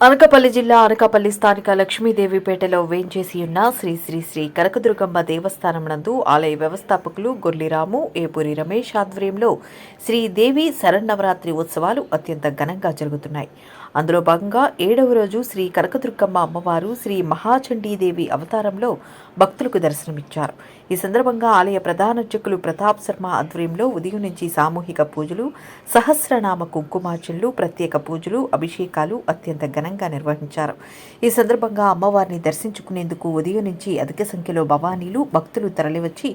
అనకాపల్లి జిల్లా అనకాపల్లి స్థానిక లక్ష్మీదేవిపేటలో వేంచేసి ఉన్న శ్రీ శ్రీ శ్రీ కనకదుర్గమ్మ దేవస్థానం నందు ఆలయ వ్యవస్థాపకులు గొర్లిరాము ఏపూరి రమేష్ ఆధ్వర్యంలో శ్రీదేవి శరన్నవరాత్రి ఉత్సవాలు అత్యంత ఘనంగా జరుగుతున్నాయి. అందులో భాగంగా ఏడవ రోజు శ్రీ కనకదుర్గమ్మ అమ్మవారు శ్రీ మహాచండీదేవి అవతారంలో భక్తులకు దర్శనమిచ్చారు. ఈ సందర్భంగా ఆలయ ప్రధానర్చకులు ప్రతాప్ శర్మ ఆధ్వర్యంలో ఉదయం నుంచి సామూహిక పూజలు సహస్రనామ కుంకుమార్చనలు ప్రత్యేక పూజలు అభిషేకాలు అత్యంత ఘనంగా నిర్వహించారు. ఈ సందర్భంగా అమ్మవారిని దర్శించుకునేందుకు ఉదయం నుంచి అధిక సంఖ్యలో భవానీలు భక్తులు తరలివచ్చి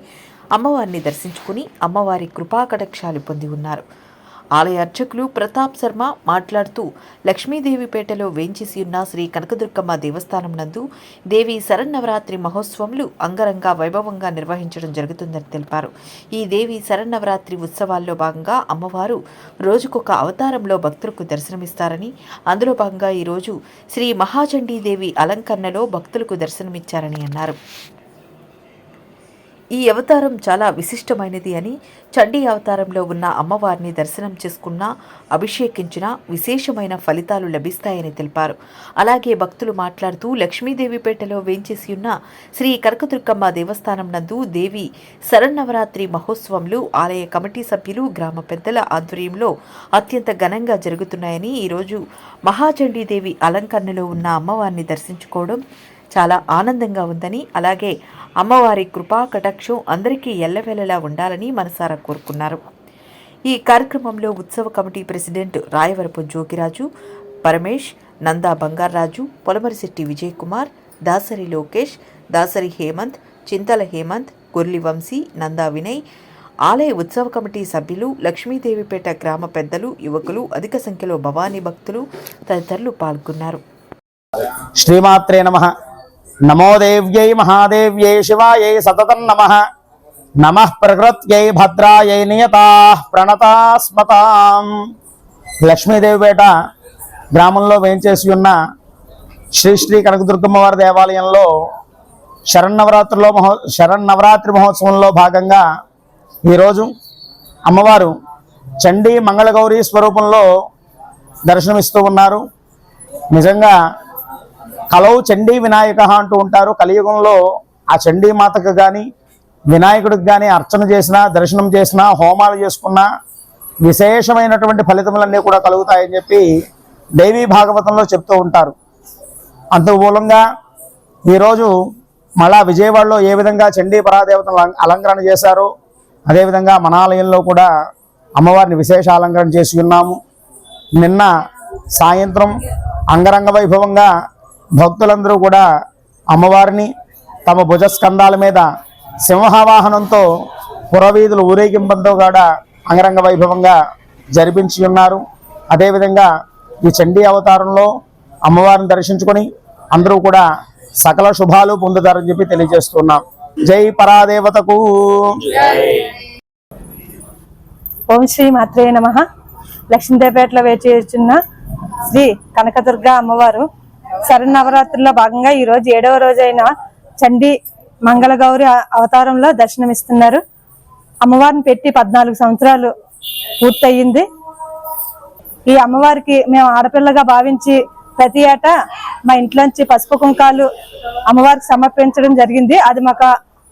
అమ్మవారిని దర్శించుకుని అమ్మవారి కృపాకటాక్షాలు పొంది ఉన్నారు. ఆలయ అర్చకులు ప్రతాప్ శర్మ మాట్లాడుతూ లక్ష్మీదేవిపేటలో వేంచేసి ఉన్న శ్రీ కనకదుర్గమ్మ దేవస్థానం నందు దేవి శరన్నవరాత్రి మహోత్సవములు అంగరంగ వైభవంగా నిర్వహించడం జరుగుతుందని తెలిపారు. ఈ దేవి శరన్నవరాత్రి ఉత్సవాల్లో భాగంగా అమ్మవారు రోజుకొక అవతారంలో భక్తులకు దర్శనమిస్తారని అందులో భాగంగా ఈరోజు శ్రీ మహాచండీదేవి అలంకరణలో భక్తులకు దర్శనమిచ్చారని అన్నారు. ఈ అవతారం చాలా విశిష్టమైనది అని చండీ అవతారంలో ఉన్న అమ్మవారిని దర్శనం చేసుకున్న అభిషేకించిన విశేషమైన ఫలితాలు లభిస్తాయని తెలిపారు. అలాగే భక్తులు మాట్లాడుతూ లక్ష్మీదేవిపేటలో వేంచేసి ఉన్న శ్రీ కనకదుర్గమ్మ దేవస్థానం నందు దేవి శరన్నవరాత్రి మహోత్సవంలు ఆలయ కమిటీ సభ్యులు గ్రామ పెద్దల ఆధ్వర్యంలో అత్యంత ఘనంగా జరుగుతున్నాయని ఈరోజు మహాచండీదేవి అలంకరణలో ఉన్న అమ్మవారిని దర్శించుకోవడం చాలా ఆనందంగా ఉందని అలాగే అమ్మవారి కృపా కటాక్షం అందరికీ ఎల్లవేళలా ఉండాలని మనసారా కోరుకున్నారు. ఈ కార్యక్రమంలో ఉత్సవ కమిటీ ప్రెసిడెంట్ రాయవరపు జోగిరాజు పరమేష్ నందా బంగారాజు పొలమరిశెట్టి విజయ్ కుమార్ దాసరి లోకేష్ దాసరి హేమంత్ చింతల హేమంత్ గుర్లి వంశీ నందా వినయ్ ఆలయ ఉత్సవ కమిటీ సభ్యులు లక్ష్మీదేవిపేట గ్రామ పెద్దలు యువకులు అధిక సంఖ్యలో భవానీ భక్తులు తదితరులు పాల్గొన్నారు. శ్రీమాత్రే నమ. నమోదేవ్యై మహాదేవ్యై శివాయై సతతం నమ. నమ ప్రకృత్యై భద్రాయై నియతా ప్రణతాస్మతాం. లక్ష్మీదేవిపేట గ్రామంలో వేయించేసి ఉన్న శ్రీ శ్రీ కనకదుర్గమ్మ వారి దేవాలయంలో శరన్నవరాత్రిలో మహో శరన్నవరాత్రి మహోత్సవంలో భాగంగా ఈరోజు అమ్మవారు చండీ మంగళగౌరీ స్వరూపంలో దర్శనమిస్తూ ఉన్నారు. నిజంగా కలవు చండీ వినాయక అంటూ ఉంటారు. కలియుగంలో ఆ చండీ మాతకు కానీ వినాయకుడికి కానీ అర్చన చేసినా దర్శనం చేసినా హోమాలు చేసుకున్నా విశేషమైనటువంటి ఫలితములన్నీ కూడా కలుగుతాయని చెప్పి దేవీ భాగవతంలో చెప్తూ ఉంటారు. అందుమూలంగా ఈరోజు మళ్ళా విజయవాడలో ఏ విధంగా చండీ పరాదేవతను అలంకరణ చేశారో అదేవిధంగా మనాలయంలో కూడా అమ్మవారిని విశేష అలంకరణ చేసి ఉన్నాము. నిన్న సాయంత్రం అంగరంగ వైభవంగా భక్తులందరూ కూడా అమ్మవారిని తమ భుజస్కంధాల మీద సింహవాహనంతో పురవీధులు ఊరేగింపంతో కూడా అంగరంగ వైభవంగా జరిపించి ఉన్నారు. అదేవిధంగా ఈ చండీ అవతారంలో అమ్మవారిని దర్శించుకొని అందరూ కూడా సకల శుభాలు పొందుతారని చెప్పి తెలియజేస్తున్నాం. జై పరాదేవతకు. ఓం శ్రీ మాత్రే నమ. వేచి వేచేస్తున్న శ్రీ కనకదుర్గ అమ్మవారు శరన్నవరాత్రుల్లో భాగంగా ఈ రోజు ఏడవ రోజైన చండీ మంగళగౌరి అవతారంలో దర్శనమిస్తున్నారు. అమ్మవారిని పెట్టి పద్నాలుగు సంవత్సరాలు పూర్తయింది. ఈ అమ్మవారికి మేము ఆడపిల్లగా భావించి ప్రతి ఏటా మా ఇంట్లోంచి పసుపు కుంకాలు అమ్మవారికి సమర్పించడం జరిగింది. అది మాకు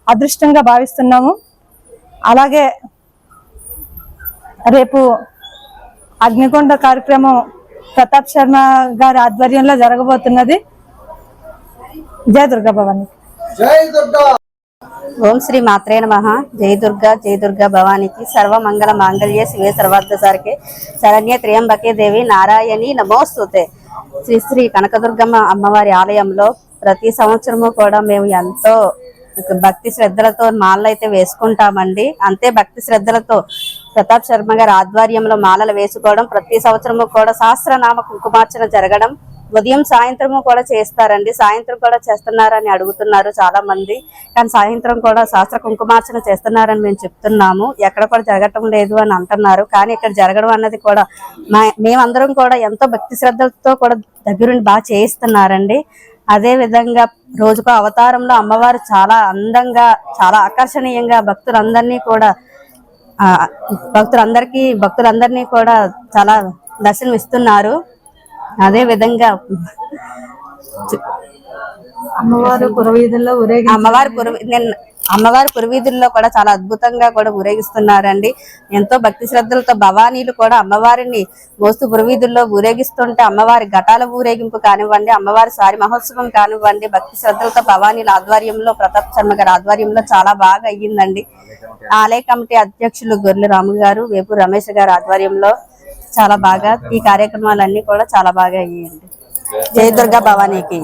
అదృష్టంగా భావిస్తున్నాము. అలాగే రేపు అగ్నికొండ కార్యక్రమం ప్రతాప్ శర్మ గారి ఆధ్వర్యంలో జరగబోతున్నది. జయ దుర్గా భవాని. ఓం శ్రీ మాత్రే నమ. జై దుర్గా జై దుర్గా భవానికి సర్వమంగళ మాంగళ్య శివే సర్వార్థ సారకే శరణ్య త్రియంబకే దేవి నారాయణి నమోస్తుతే. శ్రీ శ్రీ కనకదుర్గమ్మ అమ్మవారి ఆలయంలో ప్రతి సంవత్సరము కూడా మేము ఎంతో భక్తి శ్రద్ధలతో మాలలు అయితే వేసుకుంటామండి. అంతే భక్తి శ్రద్ధలతో ప్రతాప్ శర్మ గారి ఆధ్వర్యంలో మాలలు వేసుకోవడం ప్రతి సంవత్సరము కూడా సహస్రనామ కుంకుమార్చన జరగడం ఉదయం సాయంత్రము కూడా చేస్తారండి. సాయంత్రం కూడా చేస్తున్నారని అడుగుతున్నారు చాలా మంది కానీ సాయంత్రం కూడా శాస్త్ర కుంకుమార్చన చేస్తున్నారని మేము చెప్తున్నాము. ఎక్కడ కూడా జరగటం లేదు అని అంటున్నారు. కానీ ఇక్కడ జరగడం అన్నది కూడా మేమందరం కూడా ఎంతో భక్తి శ్రద్ధలతో కూడా దగ్గరుండి బాగా చేయిస్తున్నారండి. అదే విధంగా రోజుకో అవతారంలో అమ్మవారు చాలా అందంగా చాలా ఆకర్షణీయంగా భక్తులందరినీ కూడా భక్తులందరికీ భక్తులందరినీ కూడా చాలా దర్శనం ఇస్తున్నారు అదే విధంగా అమ్మవారు పురవీధుల్లో అమ్మవారి పురవి అమ్మవారి పురవీధుల్లో కూడా చాలా అద్భుతంగా కూడా ఊరేగిస్తున్నారండి. ఎంతో భక్తి శ్రద్ధలతో భవానీలు కూడా అమ్మవారిని మోస్తు పురవీధుల్లో ఊరేగిస్తుంటే అమ్మవారి ఘటాల ఊరేగింపు కానివ్వండి అమ్మవారి సారి మహోత్సవం కానివ్వండి భక్తి శ్రద్ధలతో భవానీల ఆధ్వర్యంలో ప్రతాప్ శర్మ గారి ఆధ్వర్యంలో చాలా బాగా అయ్యిందండి. ఆలయ కమిటీ అధ్యక్షులు గొర్రెల రాము గారు వేపు రమేష్ గారి ఆధ్వర్యంలో చాలా బాగా ఈ కార్యక్రమాలన్నీ కూడా చాలా బాగా అయ్యాయండి. జయ దుర్గా భవానీకి.